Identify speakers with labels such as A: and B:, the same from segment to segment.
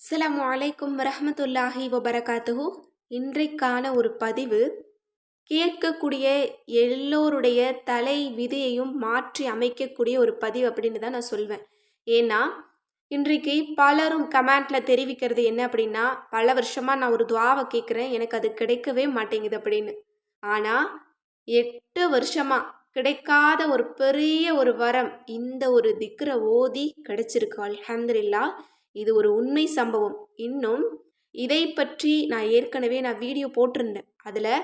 A: அஸ்லாம் அலைக்கும் வரமத்துல்லாஹி வபரகாத்துஹு. இன்றைக்கான ஒரு பதிவு கேட்கக்கூடிய எல்லோருடைய தலை விதியையும் மாற்றி அமைக்கக்கூடிய ஒரு பதிவு அப்படின்னு தான் நான் சொல்வேன். ஏன்னா இன்றைக்கு பலரும் கமெண்ட்டில் தெரிவிக்கிறது என்ன அப்படின்னா பல வருஷமாக நான் ஒரு துவாவை கேட்குறேன் எனக்கு அது கிடைக்கவே மாட்டேங்குது அப்படின்னு. ஆனால் எட்டு வருஷமாக கிடைக்காத ஒரு பெரிய ஒரு வரம் இந்த ஒரு திக்ர ஓதி கிடைச்சிருக்கு. அல்ஹம்துலில்லா இது ஒரு உண்மை சம்பவம். இன்னும் இதை பற்றி நான் ஏற்கனவே நான் வீடியோ போட்டிருந்தேன். அதில்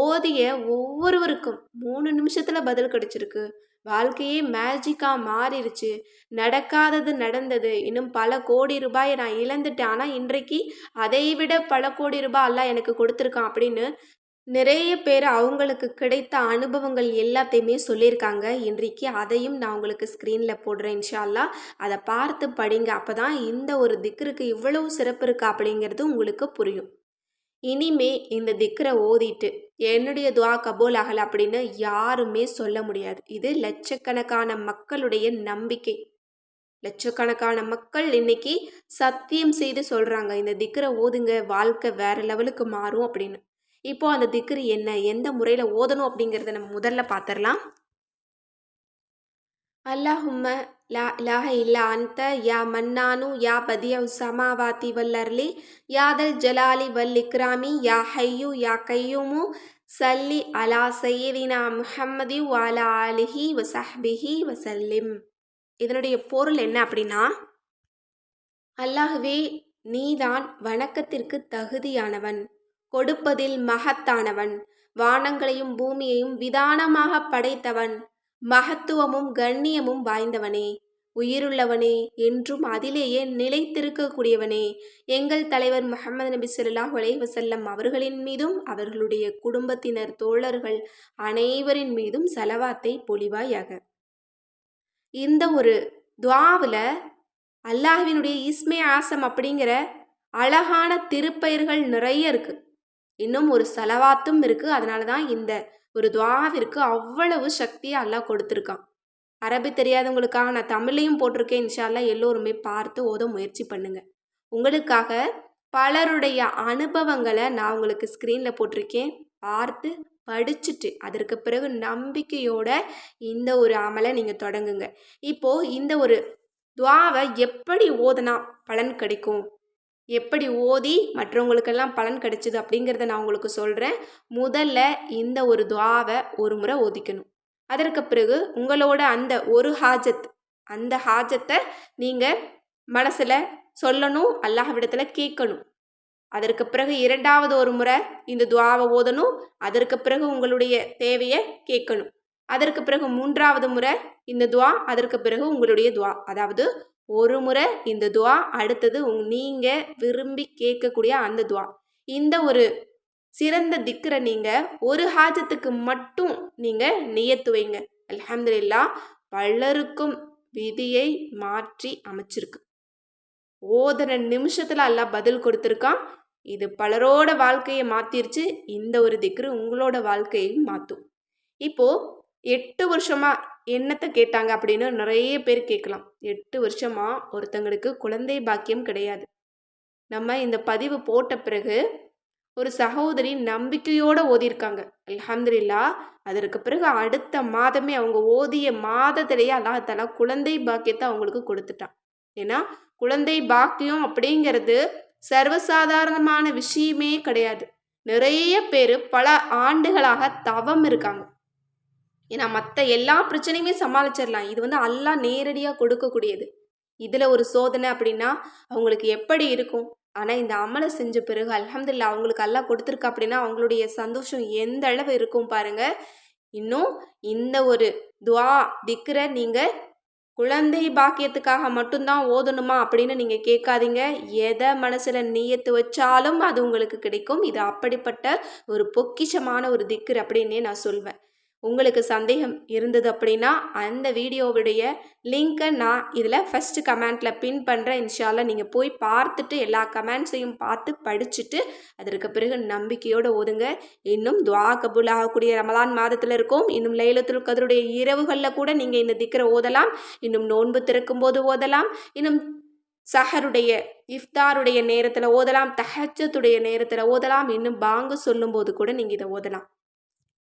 A: ஓதிய ஒவ்வொருவருக்கும் மூணு நிமிஷத்தில் பதில் கிடச்சிருக்கு. வாழ்க்கையே மேஜிக்காக மாறிடுச்சு நடக்காதது நடந்தது. இன்னும் பல கோடி ரூபாயை நான் இழந்துட்டேன். ஆனால் இன்றைக்கு அதை விட பல கோடி ரூபாய் எல்லாம் எனக்கு கொடுத்துருக்கான் அப்படின்னு நிறைய பேர் அவங்களுக்கு கிடைத்த அனுபவங்கள் எல்லாத்தையுமே சொல்லியிருக்காங்க. இன்றைக்கு அதையும் நான் உங்களுக்கு ஸ்க்ரீனில் போடுறேன் இன்ஷால்லா அதை பார்த்து படிங்க. அப்போ தான் இந்த ஒரு திக்ருக்கு இவ்வளவு சிறப்பு இருக்கா அப்படிங்கிறது உங்களுக்கு புரியும். இனிமே இந்த திக்ரை ஓதிட்டு என்னுடைய துவா கபோல் ஆகலை அப்படின்னு யாருமே சொல்ல முடியாது. இது லட்சக்கணக்கான மக்களுடைய நம்பிக்கை. லட்சக்கணக்கான மக்கள் இன்னைக்கு சத்தியம் செய்து சொல்கிறாங்க இந்த திக்ரை ஓதுங்க வாழ்க்கை வேறு லெவலுக்கு மாறும் அப்படின்னு. இப்போ அந்த திக்ரு என்ன? எந்த முறையில் ஓதணும் அப்படிங்கிறத நம்ம முதல்ல பார்த்துடலாம் அல்லாஹும்ம லா இலாஹ இல்லா அந்த யா மன்னானு யா பதிய சமாவாத்தி வல்லர்லி யாதல் ஜலாலி வல் இக்ராமி யா ஹையு யா கையுமு சல்லி அலா சையதினா முஹம்மதி வாலா அலிஹி வசஹ்பிஹி வசல்லிம். இதனுடைய பொருள் என்ன அப்படின்னா அல்லாஹுவே நீதான் வணக்கத்திற்கு தகுதியானவன். கொடுப்பதில் மகத்தானவன். வானங்களையும் பூமியையும் விதானமாக படைத்தவன். மகத்துவமும் கண்ணியமும் வாய்ந்தவனே. உயிருள்ளவனே என்றும் அதிலேயே நிலைத்திருக்கக்கூடியவனே. எங்கள் தலைவர் முகமது நபி சொல்லாஹ் வசல்லம் அவர்களின் மீதும் அவர்களுடைய குடும்பத்தினர் தோழர்கள் அனைவரின் மீதும் செலவாத்தை பொலிவாயாக. இந்த ஒரு துவாவில் அல்லாஹ்வினுடைய இஸ்மே ஆசம் அப்படிங்கிற அழகான திருப்பெயர்கள் நிறைய இருக்குது இன்னும் ஒரு செலவாத்தும் இருக்குது அதனால தான் இந்த ஒரு துவாவிற்கு அவ்வளவு சக்தியை அல்லாஹ் கொடுத்துருக்கான். அரபி தெரியாதவங்களுக்காக நான் தமிழையும் போட்டிருக்கேன் இன்ஷால்லா எல்லோருமே பார்த்து ஓத முயற்சி பண்ணுங்க. உங்களுக்காக பலருடைய அனுபவங்களை நான் உங்களுக்கு ஸ்க்ரீனில் போட்டிருக்கேன். பார்த்து படிச்சுட்டு அதற்கு பிறகு நம்பிக்கையோட இந்த ஒரு அமலை நீங்கள் தொடங்குங்க. இப்போது இந்த ஒரு துவாவை எப்படி ஓதுனா பலன் கிடைக்கும்? எப்படி ஓதி மற்றவங்களுக்கெல்லாம் பலன் கிடைச்சிது அப்படிங்கிறத நான் உங்களுக்கு சொல்கிறேன் முதல்ல இந்த ஒரு துவாவை ஒரு முறை ஓதிக்கணும். அதற்கு பிறகு உங்களோட அந்த ஒரு ஹாஜத் அந்த ஹாஜத்தை நீங்கள் மனசில் சொல்லணும் அல்லாஹ்விடத்தில் கேட்கணும். அதற்கு பிறகு இரண்டாவது ஒரு முறை இந்த துவாவை ஓதணும் அதற்கு பிறகு உங்களுடைய தேவையை கேட்கணும். அதற்கு பிறகு மூன்றாவது முறை இந்த துவா அதற்கு பிறகு உங்களுடைய துவா அதாவது ஒரு முறை இந்த துவா அடுத்தது உங் நீங்கள் விரும்பி கேட்கக்கூடிய அந்த துவா. இந்த ஒரு சிறந்த திக்கரை நீங்கள் ஒரு ஹாஜத்துக்கு மட்டும் நீங்கள் நியத்துவைங்க அலமதுல்லா பலருக்கும் விதியை மாற்றி அமைச்சிருக்கு. ஓதன நிமிஷத்தில் எல்லாம் பதில் கொடுத்துருக்கான். இது பலரோட வாழ்க்கையை மாற்றிருச்சு இந்த ஒரு திக்ரு உங்களோட வாழ்க்கையையும் மாற்றும் இப்போது எட்டு வருஷமாக என்னத்தை கேட்டாங்க அப்படின்னு நிறைய பேர் கேட்கலாம். எட்டு வருஷமாக ஒருத்தங்களுக்கு குழந்தை பாக்கியம் கிடையாது. நம்ம இந்த பதிவு போட்ட பிறகு ஒரு சகோதரி நம்பிக்கையோடு ஓதியிருக்காங்க. அலமதுல்லா அதற்கு பிறகு அடுத்த மாதமே அவங்க ஓதிய மாதத்திலேயே அல்லாஹாலா குழந்தை பாக்கியத்தை அவங்களுக்கு கொடுத்துட்டான். ஏன்னா குழந்தை பாக்கியம் அப்படிங்கிறது சர்வசாதாரணமான விஷயமே கிடையாது. நிறைய பேர் பல ஆண்டுகளாக தவம் இருக்காங்க. ஏன்னா மற்ற எல்லா பிரச்சனையுமே சமாளிச்சிடலாம் இது வந்து அல்லா நேரடியாக கொடுக்கக்கூடியது. இதில் ஒரு சோதனை அப்படின்னா அவங்களுக்கு எப்படி இருக்கும்? ஆனால் இந்த அமலை செஞ்ச பிறகு அலமதுல்லா அவங்களுக்கு அல்லா கொடுத்துருக்கா அப்படின்னா அவங்களுடைய சந்தோஷம் எந்த அளவு இருக்கும் பாருங்க. இன்னும் இந்த ஒரு துவா திக்கிற நீங்கள் குழந்தை பாக்கியத்துக்காக மட்டும்தான் ஓதணுமா அப்படின்னு நீங்கள் கேட்காதீங்க. எதை மனசில் நீயத்து வச்சாலும் அது உங்களுக்கு கிடைக்கும். இது அப்படிப்பட்ட ஒரு பொக்கிஷமான ஒரு திக்கர் அப்படின்னே நான் சொல்வேன். உங்களுக்கு சந்தேகம் இருந்தது அப்படின்னா அந்த வீடியோவுடைய லிங்க்கை நான் இதில் ஃபஸ்ட்டு கமெண்ட்டில் பின் பண்ணுறேன் இன்ஷால்லாம் நீங்கள் போய் பார்த்துட்டு எல்லா கமெண்ட்ஸையும் பார்த்து படிச்சுட்டு அதற்கு பிறகு நம்பிக்கையோடு ஓதுங்க. இன்னும் துவா கபூல் ஆகக்கூடிய ரமலான் மாதத்தில் இருக்கும். இன்னும் லைலத்துல் கதருடைய இரவுகளில் கூட நீங்கள் இந்த திக்கரை ஓதலாம். இன்னும் நோன்பு திறக்கும் போது ஓதலாம். இன்னும் சஹருடைய இஃப்தாருடைய நேரத்தில் ஓதலாம். தஹஜத்துடைய நேரத்தில் ஓதலாம். இன்னும் பாங்கு சொல்லும்போது கூட நீங்கள் இதை ஓதலாம்.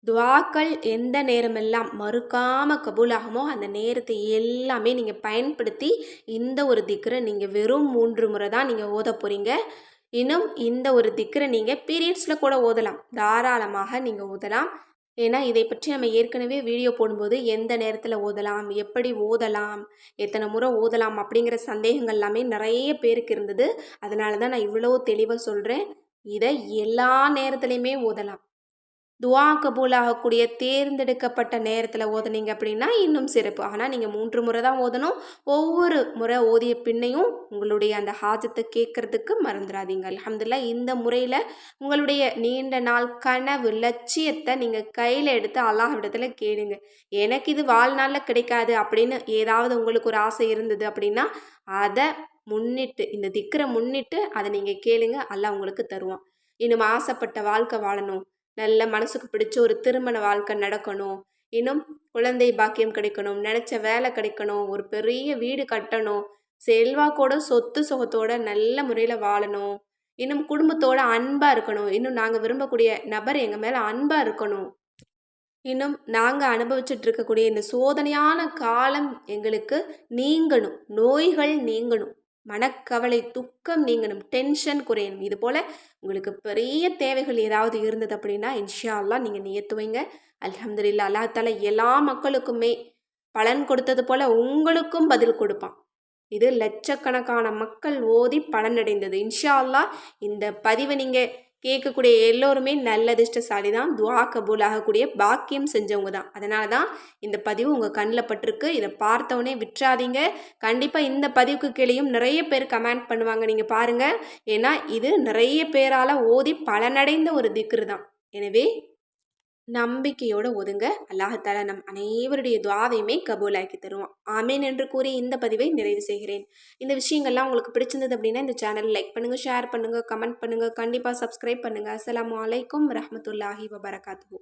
A: துவாக்கள் எந்த நேரமெல்லாம் மறுக்காமல் கபூலாகுமோ அந்த நேரத்தை எல்லாமே நீங்கள் பயன்படுத்தி இந்த ஒரு திக்கரை நீங்கள் வெறும் மூன்று முறை தான் நீங்கள் ஓத போகிறீங்க இன்னும் இந்த ஒரு திக்கரை நீங்கள் பீரியட்ஸில் கூட ஓதலாம். தாராளமாக நீங்கள் ஓதலாம். ஏன்னா இதை பற்றி நம்ம ஏற்கனவே வீடியோ போடும்போது எந்த நேரத்தில் ஓதலாம் எப்படி ஓதலாம் எத்தனை முறை ஓதலாம் அப்படிங்கிற சந்தேகங்கள் எல்லாமே நிறைய பேருக்கு இருந்தது. அதனால தான் நான் இவ்வளோ தெளிவாக சொல்கிறேன் இதை எல்லா நேரத்துலையுமே ஓதலாம். துவா கபூலாகக்கூடிய தேர்ந்தெடுக்கப்பட்ட நேரத்தில் ஓதுனீங்க அப்படின்னா இன்னும் சிறப்பு. ஆனால் நீங்கள் மூன்று முறை தான் ஓதணும். ஒவ்வொரு முறை ஓதிய பின்னையும் உங்களுடைய அந்த ஹாஜத்தை கேட்குறதுக்கு மறந்துடாதீங்க அலமதுல்லா இந்த முறையில் உங்களுடைய நீண்ட நாள் கனவு லட்சியத்தை நீங்கள் கையில் எடுத்து அல்லாஹ்விடத்தில் கேளுங்க. எனக்கு இது வாழ்நாளில் கிடைக்காது அப்படின்னு ஏதாவது உங்களுக்கு ஒரு ஆசை இருந்தது அப்படின்னா அதை முன்னிட்டு இந்த திக்கரை முன்னிட்டு அதை நீங்கள் கேளுங்க. அல்லாஹ் உங்களுக்கு தருவான். இன்னும் ஆசைப்பட்ட வாழ்க்கை வாழணும். நல்ல மனசுக்கு பிடிச்ச ஒரு திருமண வாழ்க்கை நடக்கணும். இன்னும் குழந்தை பாக்கியம் கிடைக்கணும். நினச்ச வேலை கிடைக்கணும். ஒரு பெரிய வீடு கட்டணும். செல்வாக்கோட சொத்து சுகத்தோட நல்ல முறையில் வாழணும். இன்னும் குடும்பத்தோட அன்பாக இருக்கணும். இன்னும் நாங்கள் விரும்பக்கூடிய நபர் எங்கள் மேலே அன்பாக இருக்கணும். இன்னும் நாங்கள் அனுபவிச்சுட்டு இருக்கக்கூடிய இந்த சோதனையான காலம் எங்களுக்கு நீங்கணும். நோய்கள் நீங்கணும். மனக்கவலை துக்கம் நீங்கணும் டென்ஷன் குறையணும். இது போல் உங்களுக்கு பெரிய தேவைகள் ஏதாவது இருந்தது அப்படின்னா இன்ஷா அல்லா நீங்கள் நியத்துவீங்க அலமதுல்லா அல்லாத்தால எல்லா மக்களுக்குமே பலன் கொடுத்தது போல் உங்களுக்கும் பதில் கொடுப்பான். இது லட்சக்கணக்கான மக்கள் ஓதி பலனடைந்தது. இன்ஷா அல்லா இந்த பதிவை நீங்கள் கேட்கக்கூடிய எல்லோருமே நல்ல அதிர்ஷ்டசாலி தான் துவா கபூல் ஆகக்கூடிய பாக்கியம் செஞ்சவங்க தான் அதனால தான் இந்த பதிவு உங்கள் கண்ணில் பட்டிருக்கு. இதை பார்த்தவொடனே விட்டுறாதீங்க. கண்டிப்பாக இந்த பதிவுக்கு கீழேயும் நிறைய பேர் கமெண்ட் பண்ணுவாங்க. நீங்கள் பாருங்கள் ஏன்னா இது நிறைய பேரால் ஓதி பலனடைந்த ஒரு திக்ரு தான் எனவே நம்பிக்கையோடு ஒதுங்க. அல்லாஹால நம் அனைவருடைய துவாவையுமே கபூலாக்கி தருவோம் ஆமேன் என்று கூறி இந்த பதிவை நிறைவு செய்கிறேன். இந்த விஷயங்கள்லாம் உங்களுக்கு பிடிச்சிருந்தது அப்படின்னா இந்த சேனல் லைக் பண்ணுங்கள் ஷேர் பண்ணுங்கள் கமெண்ட் பண்ணுங்கள் கண்டிப்பாக சப்ஸ்கிரைப் பண்ணுங்கள் அஸ்லாம் வலைக்கம் ரஹமத்துல்லாஹி வபரகாத்து